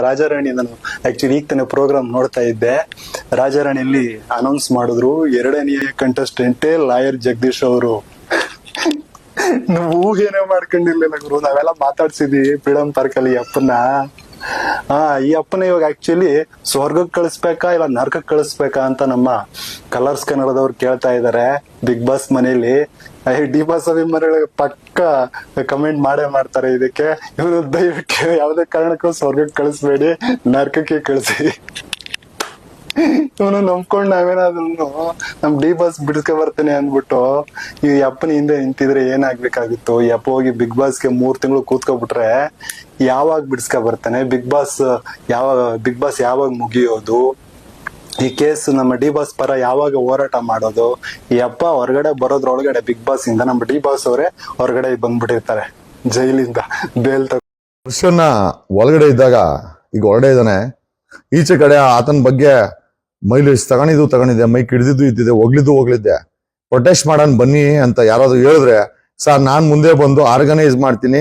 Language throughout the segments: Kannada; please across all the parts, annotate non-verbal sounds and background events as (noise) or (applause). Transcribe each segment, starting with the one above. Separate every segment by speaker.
Speaker 1: ರಾಜಾರಾಣಿ ನಾನು ಆಕ್ಚುಲಿ ಈಗ ತಾನೇ ಪ್ರೋಗ್ರಾಮ್ ನೋಡ್ತಾ ಇದ್ದೆ. ರಾಜಾರಾಣಿಯಲ್ಲಿ ಅನೌನ್ಸ್ ಮಾಡಿದ್ರು, ಎರಡನೇ ಕಂಟೆಸ್ಟೆಂಟ್ ಲಾಯರ್ ಜಗದೀಶ್ ಅವರು. ಏನೇ (laughs) ಮಾಡ್ಕೊಂಡಿರ್ಲಿಲ್ಲ ಗುರು, ನಾವೆಲ್ಲ ಮಾತಾಡ್ಸಿದ್ವಿ ಫ್ರೀಡಮ್ ಪಾರ್ಕ್ ಅಲ್ಲಿ ಈ ಹಾ ಈ ಅಪ್ಪನ ಇವಾಗ ಆಕ್ಚುಲಿ ಸ್ವರ್ಗಕ್ಕೆ ಕಳಿಸ್ಬೇಕಾ ಇಲ್ಲ ನರ್ಕಕ್ಕೆ ಕಳಿಸ್ಬೇಕಾ ಅಂತ ನಮ್ಮ ಕಲರ್ಸ್ ಕನ್ನಡದವ್ರು ಕೇಳ್ತಾ ಇದಾರೆ. ಬಿಗ್ ಬಾಸ್ ಮನೇಲಿ. ಡಿ ಬಾಸ್ ಅಭಿಮಾನಿಗಳಿಗೆ ಪಕ್ಕ ಕಮೆಂಟ್ ಮಾಡೇ ಮಾಡ್ತಾರೆ ಇದಕ್ಕೆ. ಇವರು ದಯವಿಟ್ಟು ಯಾವುದೇ ಕಾರಣಕ್ಕೂ ಸ್ವರ್ಗಕ್ಕೆ ಕಳಿಸ್ಬೇಡಿ, ನರ್ಕಕ್ಕೆ ಕಳಿಸಿ. ಇವನು ನಂಬ್ಕೊಂಡ್ ನಾವೇನಾದ್ರು ನಮ್ ಡಿ ಬಾಸ್ ಬಿಡ್ಸ್ಕೊ ಬರ್ತೇನೆ ಅಂದ್ಬಿಟ್ಟು ಈ ಅಪ್ಪನ ಹಿಂದೆ ನಿಂತಿದ್ರೆ ಏನಾಗ್ಬೇಕಾಗಿತ್ತು? ಈ ಅಪ್ಪ ಹೋಗಿ ಬಿಗ್ ಬಾಸ್ಗೆ ಮೂರ್ ತಿಂಗಳು ಕೂತ್ಕೊಬಿಟ್ರೆ ಯಾವಾಗ ಬಿಡಿಸ್ಕೊ ಬರ್ತಾನೆ? ಬಿಗ್ ಬಾಸ್ ಯಾವಾಗ ಬಿಗ್ ಬಾಸ್ ಯಾವಾಗ ಮುಗಿಯೋದು? ಈ ಕೇಸ್ ನಮ್ಮ ಡಿ ಬಾಸ್ ಪರ ಯಾವಾಗ ಹೋರಾಟ ಮಾಡೋದು? ಈ ಅಪ್ಪ ಹೊರಗಡೆ ಬರೋದ್ರೊಳಗಡೆ ಬಿಗ್ ಬಾಸ್ ಇಂದ ನಮ್ಮ ಡಿ ಬಾಸ್ ಅವರೇ ಹೊರಗಡೆ ಬಂದ್ಬಿಟ್ಟಿರ್ತಾರೆ. ಜೈಲಿಂದ ಬೇಲ್
Speaker 2: ದರ್ಶನ ಒಳಗಡೆ ಇದ್ದಾಗ ಈಗ ಹೊರಗಡೆ ಇದ್ದಾನೆ. ಈಚೆ ಕಡೆ ಆತನ ಬಗ್ಗೆ ಮೈಲೇಜ್ ತಗೊಂಡಿದ್ದು ತಗೊಂಡಿದ್ದೆ ಮೈಕ್ ಹಿಡಿದಿದ್ದು ಇದ್ದಿದೆ, ಹೋಗ್ಲಿದ್ದು ಹೋಗ್ಲಿದ್ದೆ. ಪ್ರೊಟೆಸ್ಟ್ ಮಾಡೋಣ ಬನ್ನಿ ಅಂತ ಯಾರಾದ್ರೂ ಹೇಳಿದ್ರೆ, ಸರ್, ನಾನು ಮುಂದೆ ಬಂದು ಆರ್ಗನೈಸ್ ಮಾಡ್ತೀನಿ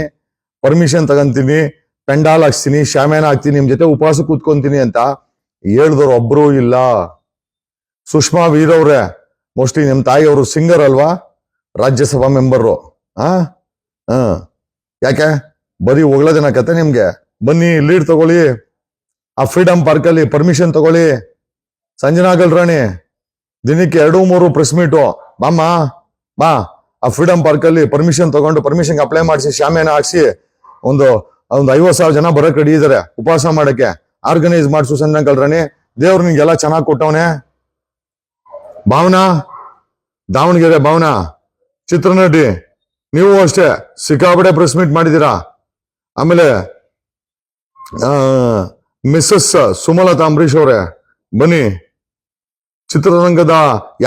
Speaker 2: ಪರ್ಮಿಷನ್ ತಗೊಂತೀನಿ, ಪೆಂಡಾಲ್ ಹಾಕ್ಸ್ತೀನಿ ಶಾಮ್ಯಾನ ಹಾಕ್ತೀನಿ, ನಿಮ್ ಜೊತೆ ಉಪವಾಸ ಕೂತ್ಕೊಂತೀನಿ ಅಂತ ಹೇಳ್ದವ್ರು ಒಬ್ರು ಇಲ್ಲ. ಸುಷ್ಮಾ ವೀರವ್ರೆ ಮೋಸ್ಟ್ಲಿ ನಿಮ್ಮ ತಾಯಿ ಅವರು ಸಿಂಗರ್ ಅಲ್ವಾ? ರಾಜ್ಯಸಭಾ ಮೆಂಬರು ಆ? ಹ ಯಾಕೆ? ಬರೀ ಹೋಗ್ಲದೇನ ಕತೆ ನಿಮ್ಗೆ? ಬನ್ನಿ ಲೀಡ್ ತಗೊಳ್ಳಿ. ಆ ಫ್ರೀಡಮ್ ಪಾರ್ಕ್ ಅಲ್ಲಿ ಪರ್ಮಿಷನ್ ತಗೊಳ್ಳಿ. ಸಂಜನಾ ಗಲ್ರಾಣಿ ದಿನಕ್ಕೆ ಎರಡು, ಮೂರು ಪ್ರೆಸ್ ಮೀಟು ಬಾಮ್ಮ ಬಾ ಆ ಫ್ರೀಡಮ್ ಪಾರ್ಕ್ ಅಲ್ಲಿ ಪರ್ಮಿಷನ್ ತಗೊಂಡು ಪರ್ಮಿಷನ್ಗೆ ಅಪ್ಲೈ ಮಾಡಿಸಿ ಶಾಮಿಯಾನ ಹಾಕ್ಸಿ, ಒಂದು ಒಂದು ಐವತ್ ಸಾವಿರ ಜನ ಬರೋಕೆ ರೆಡಿ ಇದಾರೆ, ಉಪವಾಸ ಮಾಡಕ್ಕೆ. ಆರ್ಗನೈಸ್ ಮಾಡಿಸು ಸಂಜನಾ ಗಲ್ರಾಣಿ ದೇವ್ರು ನಿಂಗೆಲ್ಲ ಚೆನ್ನಾಗಿ ಕೊಟ್ಟವನೆ. ಭಾವನಾ, ದಾವಣಗೆರೆ ಭಾವನಾ, ಚಿತ್ರನಟಿ, ನೀವು ಅಷ್ಟೇ, ಸಿಕ್ಕಾಪಟ್ಟೆ ಪ್ರೆಸ್ ಮೀಟ್ ಮಾಡಿದ್ದೀರಾ? ಆಮೇಲೆ ಮಿಸ್ಸಸ್ ಸುಮಲತಾ ಅಂಬರೀಶ್ ಅವರೇ, ಬನ್ನಿ. ಚಿತ್ರರಂಗದ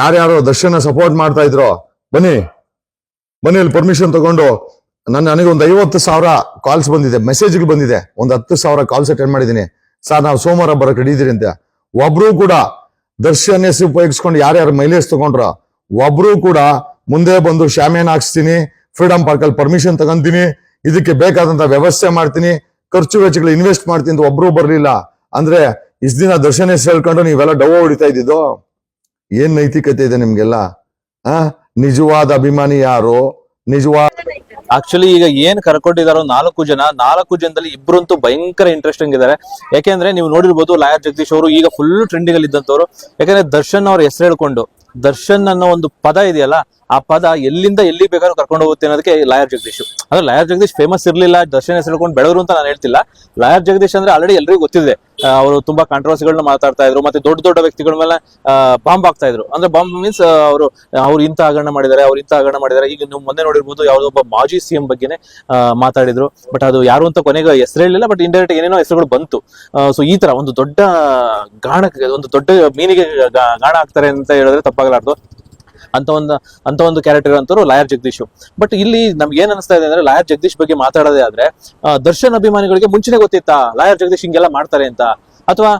Speaker 2: ಯಾರ್ಯಾರು ದರ್ಶನ ಸಪೋರ್ಟ್ ಮಾಡ್ತಾ ಇದ್ರೋ, ಬನ್ನಿ. ಬನ್ನಿ ಅಲ್ಲಿ ಪರ್ಮಿಷನ್ ತಗೊಂಡು ನನ್ನ ನನಗೆ ಒಂದು ಐವತ್ತು ಸಾವಿರ ಕಾಲ್ಸ್ ಬಂದಿದೆ ಮೆಸೇಜ್ಗಳು ಬಂದಿದೆ. ಒಂದು ಹತ್ತು ಸಾವಿರ ಕಾಲ್ಸ್ ಅಟೆಂಡ್ ಮಾಡಿದ್ದೀನಿ. ಸರ್, ನಾವು ಸೋಮವಾರ ಬರಕ್ಕೆ ಹಿಡಿದಿರಿ ಅಂತ. ಒಬ್ರು ಕೂಡ ದರ್ಶನ ಉಪಯೋಗಿಸ್ಕೊಂಡು ಯಾರ್ಯಾರು ಮೈಲೇಜ್ ತಗೊಂಡ್ರ, ಒಬ್ರು ಕೂಡ ಮುಂದೆ ಬಂದು ಶಾಮಿಯಾನ ಹಾಕ್ಸ್ತೀನಿ ಫ್ರೀಡಮ್ ಪಾರ್ಕಲ್ಲಿ ಪರ್ಮಿಷನ್ ತಗೊಂತೀನಿ, ಇದಕ್ಕೆ ಬೇಕಾದಂತ ವ್ಯವಸ್ಥೆ ಮಾಡ್ತೀನಿ, ಖರ್ಚು ವೆಚ್ಚಗಳು ಇನ್ವೆಸ್ಟ್ ಮಾಡ್ತೀನಿ ಅಂತ ಒಬ್ರು ಬರ್ಲಿಲ್ಲ. ಅಂದ್ರೆ ಇಷ್ಟ ದಿನ ದರ್ಶನ ಹೆಸರು ಹೇಳ್ಕೊಂಡು ನೀವೆಲ್ಲ ಡವ ಹೊಡಿತಾ ಇದ್ದಿದ್ದು? ಏನ್ ನೈತಿಕತೆ ಇದೆ ನಿಮ್ಗೆಲ್ಲ? ಆ? ನಿಜವಾದ ಅಭಿಮಾನಿ ಯಾರು? ನಿಜವಾದ
Speaker 3: ಆಕ್ಚುಲಿ ಈಗ ಏನ್ ಕರ್ಕೊಂಡಿದಾರೋ ನಾಲ್ಕು ಜನ, ನಾಲ್ಕು ಜನದಲ್ಲಿ ಇಬ್ರಂತೂ ಭಯಂಕರ ಇಂಟ್ರೆಸ್ಟಿಂಗ್ ಇದಾರೆ. ಯಾಕೆಂದ್ರೆ ನೀವು ನೋಡಿರ್ಬೋದು, ಲಾಯರ್ ಜಗದೀಶ್ ಅವರು ಈಗ ಫುಲ್ ಟ್ರೆಂಡಿಂಗ್ ಅಲ್ಲಿ ಇದ್ದಂತವ್ರು. ಯಾಕಂದ್ರೆ ದರ್ಶನ್ ಅವ್ರ ಹೆಸರು ಹೇಳ್ಕೊಂಡು, ದರ್ಶನ್ ಅನ್ನೋ ಒಂದು ಪದ ಇದೆಯಲ್ಲ, ಆ ಪದ ಎಲ್ಲಿಂದ ಎಲ್ಲಿ ಬೇಕಾದ್ರೂ ಕರ್ಕೊಂಡು ಹೋಗುತ್ತೆ ಅನ್ನೋದಕ್ಕೆ ಲಾಯರ್ ಜಗದೀಶ್. ಅಂದ್ರೆ ಲಾಯರ್ ಜಗದೀಶ್ ಫೇಮಸ್ ಇರ್ಲಿಲ್ಲ, ದರ್ಶನ್ ಹೆಸರು ಹೇಳ್ಕೊಂಡು ಬೆಳವರು ಅಂತ ನಾನು ಹೇಳ್ತಿಲ್ಲ. ಲಾಯರ್ ಜಗದೀಶ್ ಅಂದ್ರೆ ಆಲ್ರೆಡಿ ಎಲ್ರಿಗೂ ಗೊತ್ತಿದೆ. ಅವರು ತುಂಬಾ ಕಾಂಟ್ರವರ್ಸಿಗಳನ್ನ ಮಾತಾಡ್ತಾ ಇದ್ರು, ಮತ್ತೆ ದೊಡ್ಡ ದೊಡ್ಡ ವ್ಯಕ್ತಿಗಳ ಮೇಲೆ ಬಾಂಬ್ ಆಗ್ತಾ ಇದ್ರು. ಅಂದ್ರೆ ಬಾಂಬ್ ಮೀನ್ಸ್ ಅವರು, ಅವ್ರು ಇಂಥ ಹಗರಣ ಮಾಡಿದ್ದಾರೆ, ಅವ್ರು ಇಂಥ ಹಗರಣ ಮಾಡಿದ್ದಾರೆ. ಈಗ ನೀವು ಮೊನ್ನೆ ನೋಡಿರ್ಬೋದು, ಯಾವುದೋ ಒಬ್ಬ ಮಾಜಿ ಸಿಎಂ ಬಗ್ಗೆನೆ ಬಗ್ಗೆ ಮಾತಾಡಿದ್ರು. ಬಟ್ ಅದು ಯಾರು ಅಂತ ಕೊನೆಗೆ ಹೆಸರು ಹೇಳಿಲ್ಲ ಬಟ್ ಇಂಡೈರೆಕ್ಟ್ ಏನೇನೋ ಹೆಸರುಗಳು ಬಂತು. ಸೊ ಈ ತರ ಒಂದು ದೊಡ್ಡ ಗಾಣಕ್ಕೆ, ಒಂದು ದೊಡ್ಡ ಮೀನಿಗೆ ಗಾಣ ಹಾಕ್ತಾರೆ ಅಂತ ಹೇಳಿದ್ರೆ ತಪ್ಪಾಗಲಾರ್ದು. ಅಂತ ಒಂದು ಅಂತ ಒಂದು ಕ್ಯಾರೆಕ್ಟರ್ ಅಂತವ್ರು ಲಾಯರ್ ಜಗದೀಶ್. ಬಟ್ ಇಲ್ಲಿ ನಮ್ಗೆ ಏನ್ ಅನಿಸ್ತಾ ಇದೆ ಅಂದ್ರೆ ಲಾಯರ್ ಜಗದೀಶ್ ಬಗ್ಗೆ ಮಾತಾಡೋದೇ ಆದ್ರೆ ದರ್ಶನ್ ಅಭಿಮಾನಿಗಳಿಗೆ ಮುಂಚೆನೆ ಗೊತ್ತಿತ್ತಾ ಲಾಯರ್ ಜಗದೀಶ್ ಹಿಂಗೆಲ್ಲ ಮಾಡ್ತಾರೆ ಅಂತ? ಅಥವಾ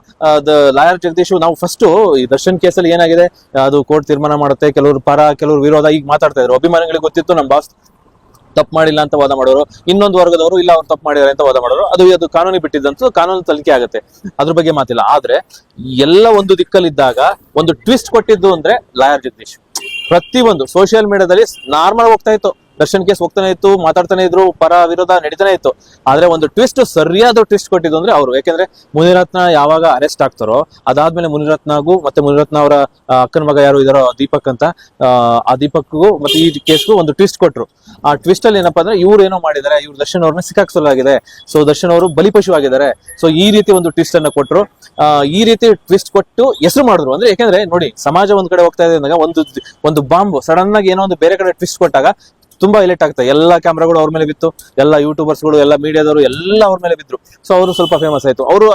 Speaker 3: ಲಾಯರ್ ಜಗದೀಶ್ ನಾವು ಫಸ್ಟ್ ಈ ದರ್ಶನ್ ಕೇಸಲ್ಲಿ ಏನಾಗಿದೆ? ಅದು ಕೋರ್ಟ್ ತೀರ್ಮಾನ ಮಾಡುತ್ತೆ, ಕೆಲವರು ಪರ, ಕೆಲವರು ವಿರೋಧ ಈಗ ಮಾತಾಡ್ತಾ ಇದ್ರು. ಅಭಿಮಾನಿಗಳಿಗೆ ಗೊತ್ತಿತ್ತು ನಮ್ಮ ಬಾಸ್ ತಪ್ಪು ಮಾಡಿಲ್ಲ ಅಂತ ವಾದ ಮಾಡೋರು. ಇನ್ನೊಂದು ವರ್ಗದವರು ಇಲ್ಲ ಅವ್ರು ತಪ್ಪು ಮಾಡಿದ್ದಾರೆ ಅಂತ ವಾದ ಮಾಡೋರು. ಅದು ಅದು ಕಾನೂನು ಬಿಟ್ಟಿದ್ದಂತೂ ಕಾನೂನು ತಲಿಕೆ ಆಗುತ್ತೆ. ಅದ್ರ ಬಗ್ಗೆ ಮಾತಿಲ್ಲ. ಆದ್ರೆ ಎಲ್ಲ ಒಂದು ದಿಕ್ಕಲ್ಲಿದ್ದಾಗ ಒಂದು ಟ್ವಿಸ್ಟ್ ಕೊಟ್ಟಿದ್ದು ಅಂದ್ರೆ ಲಾಯರ್ ಜಗದೀಶ್. ಪ್ರತಿಯೊಂದು ಸೋಷಿಯಲ್ ಮೀಡಿಯಾದಲ್ಲಿ ನಾರ್ಮಲ್ ಹೋಗ್ತಾ ಇತ್ತು. ದರ್ಶನ್ ಕೇಸ್ ಹೋಗ್ತಾನೆ ಇತ್ತು ಮಾತಾಡ್ತಾನೆ ಇದ್ರು ಪರ ವಿರೋಧ ನಡೀತಾನೆ ಇತ್ತು. ಆದ್ರೆ ಒಂದು ಟ್ವಿಸ್ಟ್ ಸರಿಯಾದ ಟ್ವಿಸ್ಟ್ ಕೊಟ್ಟಿದ್ದು ಅಂದ್ರೆ ಅವರು. ಯಾಕೆಂದ್ರೆ ಮುನಿರತ್ನ ಯಾವಾಗ ಅರೆಸ್ಟ್ ಆಗ್ತಾರೋ ಅದಾದ್ಮೇಲೆ ಮುನಿರತ್ನಗೂ ಮತ್ತೆ ಮುನಿರತ್ನ ಅವರ ಅಕ್ಕನ ಮಗ ಯಾರು ಇದಾರೋ ದೀಪಕ್ ಅಂತ ಆ, ದೀಪಕ್ಗೂ ಮತ್ತೆ ಈ ಕೇಸ್ಗೂ ಒಂದು ಟ್ವಿಸ್ಟ್ ಕೊಟ್ರು. ಆ ಟ್ವಿಸ್ಟ್ ಅಲ್ಲಿ ಏನಪ್ಪಾ ಅಂದ್ರೆ ಇವ್ರು ಏನೋ ಮಾಡಿದ್ದಾರೆ ಇವ್ರು ದರ್ಶನ್ ಅವ್ರನ್ನ ಸಿಕ್ಕಾಕ್ಸಲಾಗಿದೆ. ಸೊ ದರ್ಶನ್ ಅವರು ಬಲಿಪಶು ಆಗಿದ್ದಾರೆ ಸೊ ಈ ರೀತಿ ಒಂದು ಟ್ವಿಸ್ಟ್ ಅನ್ನ ಕೊಟ್ರು. ಈ ರೀತಿ ಟ್ವಿಸ್ಟ್ ಕೊಟ್ಟು ಹೆಸರು ಮಾಡಿದ್ರು. ಅಂದ್ರೆ ಯಾಕೆಂದ್ರೆ ನೋಡಿ ಸಮಾಜ ಒಂದ್ ಕಡೆ ಹೋಗ್ತಾ ಇದೆ ಅಂದಾಗ ಒಂದು ಒಂದು ಬಾಂಬ್ ಸಡನ್ ಆಗಿ ಏನೋ ಒಂದು ಬೇರೆ ಕಡೆ ಟ್ವಿಸ್ಟ್ ಕೊಟ್ಟಾಗ ತುಂಬಾ ಎಲೆಕ್ಟ್ ಆಗ್ತಾ, ಎಲ್ಲ ಕ್ಯಾಮ್ರಾಗಳು ಅವ್ರ ಮೇಲೆ ಬಿತ್ತು, ಎಲ್ಲ ಯೂಟ್ಯೂಬರ್ಸ್ಗಳು ಎಲ್ಲ ಮೀಡಿಯಾದವರು ಎಲ್ಲ ಅವ್ರ ಮೇಲೆ ಬಿದ್ರು. ಸೊ ಅವರು ಸ್ವಲ್ಪ ಫೇಮಸ್ ಆಯ್ತು. ಅವರು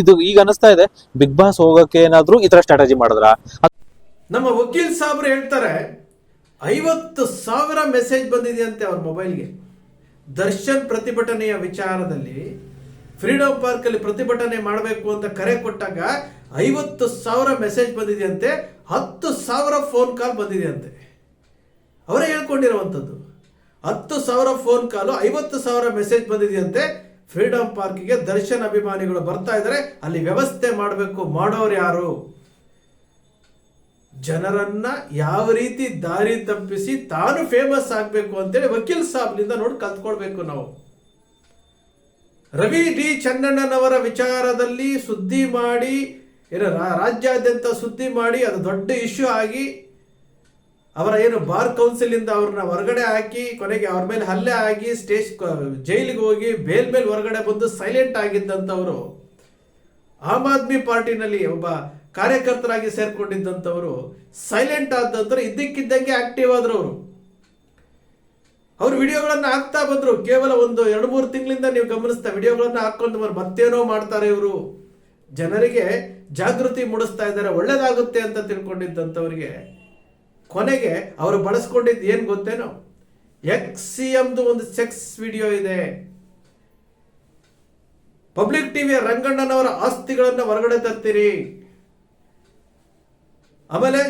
Speaker 3: ಇದು ಈಗ ಅನಿಸ್ತಾ ಇದೆ ಬಿಗ್ ಬಾಸ್ ಹೋಗಕ್ಕೆ ಏನಾದ್ರು ಈ ತರ ಸ್ಟ್ರಾಟಜಿ ಮಾಡಿದ್ರ?
Speaker 4: ನಮ್ಮ ವಕೀಲ್ ಸಾಬ್ರು ಹೇಳ್ತಾರೆ, ಐವತ್ತು ಸಾವಿರ ಮೆಸೇಜ್ ಬಂದಿದೆಯಂತೆ ಅವ್ರ ಮೊಬೈಲ್ಗೆ ದರ್ಶನ್ ಪ್ರತಿಭಟನೆಯ ವಿಚಾರದಲ್ಲಿ ಫ್ರೀಡಮ್ ಪಾರ್ಕಲ್ಲಿ ಪ್ರತಿಭಟನೆ ಮಾಡಬೇಕು ಅಂತ ಕರೆ ಕೊಟ್ಟಾಗ ಐವತ್ತು ಸಾವಿರ ಮೆಸೇಜ್ ಬಂದಿದೆಯಂತೆ ಹತ್ತು ಸಾವಿರ ಫೋನ್ ಕಾಲ್ ಬಂದಿದೆಯಂತೆ ಅವರೇ ಹೇಳ್ಕೊಂಡಿರುವಂಥದ್ದು. ಹತ್ತು ಸಾವಿರ ಫೋನ್ ಕಾಲು ಐವತ್ತು ಸಾವಿರ ಮೆಸೇಜ್ ಬಂದಿದೆಯಂತೆ. ಫ್ರೀಡಂ ಪಾರ್ಕಿಗೆ ದರ್ಶನ್ ಅಭಿಮಾನಿಗಳು ಬರ್ತಾ ಇದ್ದಾರೆ. ಅಲ್ಲಿ ವ್ಯವಸ್ಥೆ ಮಾಡಬೇಕು ಮಾಡೋರು ಯಾರು? ಜನರನ್ನ ಯಾವ ರೀತಿ ದಾರಿ ತಪ್ಪಿಸಿ ತಾನು ಫೇಮಸ್ ಆಗಬೇಕು ಅಂತೇಳಿ ವಕೀಲ್ ಸಾಬ್ನಿಂದ ನೋಡಿ ಕಲ್ತ್ಕೊಳ್ಬೇಕು ನಾವು. ರವಿ ಡಿ ಚನ್ನಣ್ಣನವರ ವಿಚಾರದಲ್ಲಿ ಸುದ್ದಿ ಮಾಡಿ ರಾಜ್ಯಾದ್ಯಂತ ಸುದ್ದಿ ಮಾಡಿ, ಅದು ದೊಡ್ಡ ಇಶ್ಯೂ ಆಗಿ ಅವರ ಏನು ಬಾರ್ ಕೌನ್ಸಿಲ್ ಇಂದ ಅವ್ರನ್ನ ಹೊರಗಡೆ ಹಾಕಿ, ಕೊನೆಗೆ ಅವ್ರ ಮೇಲೆ ಹಲ್ಲೆ ಆಗಿ ಸ್ಟೇಜ್ ಜೈಲಿಗೆ ಹೋಗಿ ಬೇಲ್ ಮೇಲೆ ಹೊರಗಡೆ ಬಂದು ಸೈಲೆಂಟ್ ಆಗಿದ್ದಂಥವರು, ಆಮ್ ಆದ್ಮಿ ಪಾರ್ಟಿನಲ್ಲಿ ಒಬ್ಬ ಕಾರ್ಯಕರ್ತರಾಗಿ ಸೇರ್ಕೊಂಡಿದ್ದಂಥವರು ಸೈಲೆಂಟ್ ಆದಂಥವ್ರು ಇದ್ದಕ್ಕಿದ್ದಂಗೆ ಆಕ್ಟಿವ್ ಆದ್ರು ಅವರು. ಅವ್ರು ವಿಡಿಯೋಗಳನ್ನು ಹಾಕ್ತಾ ಬಂದರು. ಕೇವಲ ಒಂದು ಎರಡು ಮೂರು ತಿಂಗಳಿಂದ ನೀವು ಗಮನಿಸ್ತಾ, ವಿಡಿಯೋಗಳನ್ನು ಹಾಕೊಂಡು ಬಂದ್ರು. ಮತ್ತೇನೋ ಮಾಡ್ತಾರೆ ಇವರು. ಜನರಿಗೆ ಜಾಗೃತಿ ಮೂಡಿಸ್ತಾ ಇದ್ದಾರೆ. ಒಳ್ಳೇದಾಗುತ್ತೆ ಅಂತ ತಿಳ್ಕೊಂಡಿದ್ದಂಥವ್ರಿಗೆ ಕೊನೆಗೆ ಅವರು ಬಳಸ್ಕೊಂಡಿದ್ದು ಏನು ಗೊತ್ತೇನೋ? ಎಕ್ಸ್ ಸಿ ಎಮ್ದು ಒಂದು ಸೆಕ್ಸ್ ವಿಡಿಯೋ ಇದೆ. ಪಬ್ಲಿಕ್ ಟಿವಿಯ ರಂಗಣ್ಣನವರ ಆಸ್ತಿಗಳನ್ನು ಹೊರಗಡೆ ತರ್ತೀರಿ. ಆಮೇಲೆ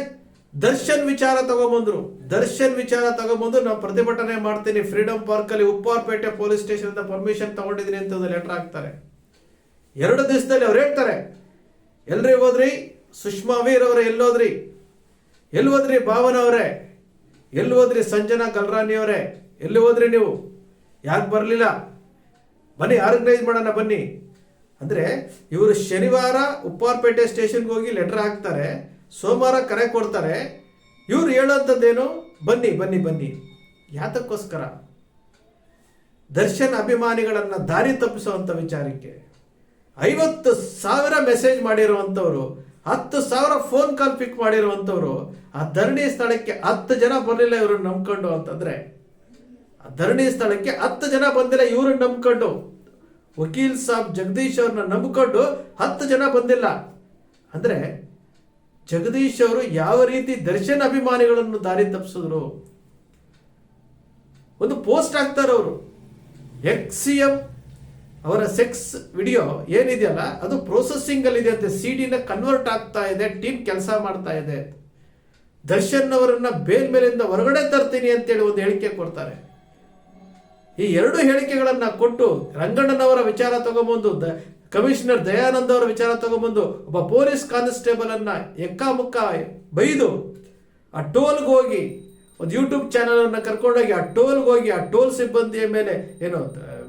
Speaker 4: ದರ್ಶನ್ ವಿಚಾರ ತಗೊಂಬಂದ್ರು. ದರ್ಶನ್ ವಿಚಾರ ತಗೊಂಬಂದು ನಾವು ಪ್ರತಿಭಟನೆ ಮಾಡ್ತೀನಿ, ಫ್ರೀಡಂ ಪಾರ್ಕ್ ಅಲ್ಲಿ ಉಪ್ಪಾರ್ಪೇಟೆ ಪೊಲೀಸ್ ಸ್ಟೇಷನ್ ಪರ್ಮಿಷನ್ ತಗೊಂಡಿದ್ದೀನಿ ಅಂತ ಒಂದು ಲೆಟರ್ ಹಾಕ್ತಾರೆ. ಎರಡು ದಿವಸದಲ್ಲಿ ಅವ್ರು ಹೇಳ್ತಾರೆ, ಎಲ್ರಿ ಹೋದ್ರಿ? ಸುಷ್ಮಾ ವೀರ್ ಅವರು ಎಲ್ಲೋದ್ರಿ? ಎಲ್ಲಿ ಹೋದ್ರಿ ಭಾವನ ಅವರೇ? ಎಲ್ಲಿ ಹೋದ್ರಿ ಸಂಜನಾ ಕಲ್ರಾನಿ ಅವರೇ? ಎಲ್ಲಿ ಹೋದ್ರಿ ನೀವು? ಯಾಕೆ ಬರಲಿಲ್ಲ? ಬನ್ನಿ ಆರ್ಗನೈಸ್ ಮಾಡೋಣ, ಬನ್ನಿ. ಅಂದರೆ ಇವರು ಶನಿವಾರ ಉಪ್ಪಾರ್ಪೇಟೆ ಸ್ಟೇಷನ್ಗೆ ಹೋಗಿ ಲೆಟರ್ ಹಾಕ್ತಾರೆ, ಸೋಮವಾರ ಕರೆ ಕೊಡ್ತಾರೆ. ಇವ್ರು ಹೇಳೋಂಥದ್ದೇನು? ಬನ್ನಿ ಬನ್ನಿ ಬನ್ನಿ. ಯಾತಕ್ಕೋಸ್ಕರ? ದರ್ಶನ್ ಅಭಿಮಾನಿಗಳನ್ನ ದಾರಿ ತಪ್ಪಿಸುವಂಥ ವಿಚಾರಕ್ಕೆ. ಐವತ್ತು ಸಾವಿರ ಮೆಸೇಜ್ ಮಾಡಿರುವಂಥವ್ರು ಹತ್ತು ಸಾವಿರ ಫೋನ್ ಕಾಲ್ ಪಿಕ್ ಮಾಡಿರುವಂಥವ್ರು, ಆ ಧರಣಿ ಸ್ಥಳಕ್ಕೆ ಹತ್ತು ಜನ ಬರಲಿಲ್ಲ ಇವ್ರನ್ನ ನಂಬ್ಕೊಂಡು ಅಂತಂದ್ರೆ, ಆ ಧರಣಿ ಸ್ಥಳಕ್ಕೆ ಹತ್ತು ಜನ ಬಂದಿಲ್ಲ ಇವ್ರನ್ನ ನಂಬ್ಕೊಂಡು, ವಕೀಲ್ ಸಾಬ್ ಜಗದೀಶ್ ಅವ್ರನ್ನ ನಂಬ್ಕೊಂಡು ಹತ್ತು ಜನ ಬಂದಿಲ್ಲ. ಅಂದ್ರೆ ಜಗದೀಶ್ ಅವರು ಯಾವ ರೀತಿ ದರ್ಶನ್ ಅಭಿಮಾನಿಗಳನ್ನು ದಾರಿ ತಪ್ಪಿಸಿದ್ರು? ಒಂದು ಪೋಸ್ಟ್ ಹಾಕ್ತಾರೆ ಅವರು ಎಕ್ಸ್ ಅವರ ಸೆಕ್ಸ್ ವಿಡಿಯೋ ಏನಿದೆಯಲ್ಲ, ಅದು ಪ್ರೊಸೆಸಿಂಗ್ ಅಲ್ಲಿ ಇದೆ ಅಂತ ಸಿ ಡಿನ ಕನ್ವರ್ಟ್ ಆಗ್ತಾ ಇದೆ ಟೀಮ್ ಕೆಲಸ ಮಾಡ್ತಾ ಇದೆ. ದರ್ಶನ್ ಅವರನ್ನ ಬೇಲ್ ಮೇಲಿಂದ ಹೊರಗಡೆ ತರ್ತೀನಿ ಅಂತೇಳಿ ಒಂದು ಹೇಳಿಕೆ ಕೊಡ್ತಾರೆ. ಈ ಎರಡು ಹೇಳಿಕೆಗಳನ್ನ ಕೊಟ್ಟು ರಂಗಣ್ಣನವರ ವಿಚಾರ ತಗೊಂಬಂದು, ದ, ಕಮಿಷನರ್ ದಯಾನಂದ ಅವರ ವಿಚಾರ ತಗೊಂಬಂದು ಒಬ್ಬ ಪೊಲೀಸ್ ಕಾನ್ಸ್ಟೇಬಲ್ ಅನ್ನ ಎಕ್ಕಾಮುಕ್ಕ ಬೈದು ಆ ಟೋಲ್ಗೆ ಹೋಗಿ, ಒಂದು ಯೂಟ್ಯೂಬ್ ಚಾನಲ್ ಅನ್ನ ಕರ್ಕೊಂಡೋಗಿ ಆ ಟೋಲ್ಗೆ ಹೋಗಿ ಆ ಟೋಲ್ ಸಿಬ್ಬಂದಿಯ ಮೇಲೆ ಏನು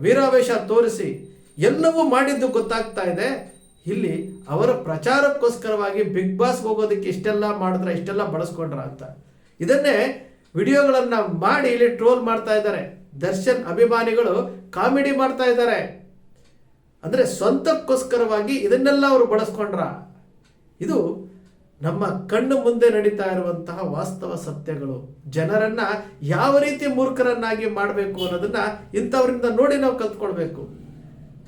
Speaker 4: ವೀರಾವೇಶ ತೋರಿಸಿ ಎಲ್ಲವೂ ಮಾಡಿದ್ದು ಗೊತ್ತಾಗ್ತಾ ಇದೆ. ಇಲ್ಲಿ ಅವರ ಪ್ರಚಾರಕ್ಕೋಸ್ಕರವಾಗಿ ಬಿಗ್ ಬಾಸ್ ಹೋಗೋದಕ್ಕೆ ಇಷ್ಟೆಲ್ಲ ಮಾಡಿದ್ರೆ ಇಷ್ಟೆಲ್ಲ ಬಳಸ್ಕೊಂಡ್ರ ಅಂತ. ಇದನ್ನೇ ವಿಡಿಯೋಗಳನ್ನ ಮಾಡಿ ಇಲ್ಲಿ ಟ್ರೋಲ್ ಮಾಡ್ತಾ ಇದ್ದಾರೆ. ದರ್ಶನ್ ಅಭಿಮಾನಿಗಳು ಕಾಮಿಡಿ ಮಾಡ್ತಾ ಇದ್ದಾರೆ. ಅಂದ್ರೆ ಸ್ವಂತಕ್ಕೋಸ್ಕರವಾಗಿ ಇದನ್ನೆಲ್ಲ ಅವರು ಬಳಸ್ಕೊಂಡ್ರ. ಇದು ನಮ್ಮ ಕಣ್ಣು ಮುಂದೆ ನಡೀತಾ ಇರುವಂತಹ ವಾಸ್ತವ ಸತ್ಯಗಳು. ಜನರನ್ನ ಯಾವ ರೀತಿ ಮೂರ್ಖರನ್ನಾಗಿ ಮಾಡಬೇಕು ಅನ್ನೋದನ್ನ ಇಂಥವರಿಂದ ನೋಡಿ ನಾವು ಕಲ್ತ್ಕೊಳ್ಬೇಕು.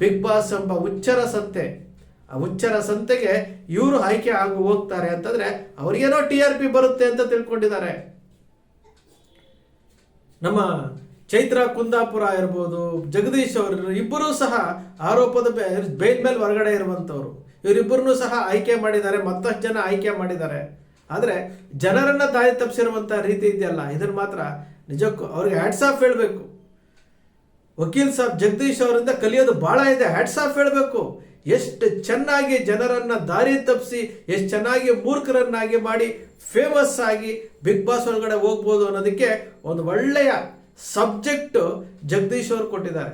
Speaker 4: ಬಿಗ್ ಬಾಸ್ ಎಂಬ ಉಚ್ಚರ ಸಂತೆ. ಆ ಉಚ್ಚರ ಸಂತೆಗೆ ಇವರು ಆಯ್ಕೆ ಆಗಿ ಹೋಗ್ತಾರೆ ಅಂತಂದ್ರೆ ಅವ್ರಿಗೇನೋ ಟಿ ಆರ್ ಪಿ ಬರುತ್ತೆ ಅಂತ ತಿಳ್ಕೊಂಡಿದ್ದಾರೆ. ನಮ್ಮ ಚೈತ್ರ ಕುಂದಾಪುರ ಇರ್ಬೋದು, ಜಗದೀಶ್ ಅವರು ಇಬ್ಬರೂ ಸಹ ಆರೋಪದ ಬೇಲ್ ಮೇಲೆ ಹೊರಗಡೆ ಇರುವಂತವ್ರು ಇವರಿಬ್ಬರನ್ನು ಸಹ ಆಯ್ಕೆ ಮಾಡಿದ್ದಾರೆ, ಮತ್ತಷ್ಟು ಜನ ಆಯ್ಕೆ ಮಾಡಿದ್ದಾರೆ. ಆದರೆ ಜನರನ್ನು ದಾರಿ ತಪ್ಪಿಸಿರುವಂಥ ರೀತಿ ಇದೆಯಲ್ಲ ಇದನ್ನು ಮಾತ್ರ ನಿಜಕ್ಕೂ ಅವ್ರಿಗೆ ಹ್ಯಾಟ್ಸ್ ಆಫ್ ಹೇಳಬೇಕು. ವಕೀಲ್ ಸಾಬ್ ಜಗದೀಶ್ ಅವರಿಂದ ಕಲಿಯೋದು ಬಹಳ ಇದೆ ಹ್ಯಾಟ್ಸ್ ಆಫ್ ಹೇಳಬೇಕು. ಎಷ್ಟು ಚೆನ್ನಾಗಿ ಜನರನ್ನು ದಾರಿ ತಪ್ಪಿಸಿ, ಎಷ್ಟು ಚೆನ್ನಾಗಿ ಮೂರ್ಖರನ್ನಾಗಿ ಮಾಡಿ ಫೇಮಸ್ ಆಗಿ ಬಿಗ್ ಬಾಸ್ ಒಳಗಡೆ ಹೋಗ್ಬೋದು ಅನ್ನೋದಕ್ಕೆ ಒಂದು ಒಳ್ಳೆಯ ಸಬ್ಜೆಕ್ಟು ಜಗದೀಶ್ ಅವರು ಕೊಟ್ಟಿದ್ದಾರೆ.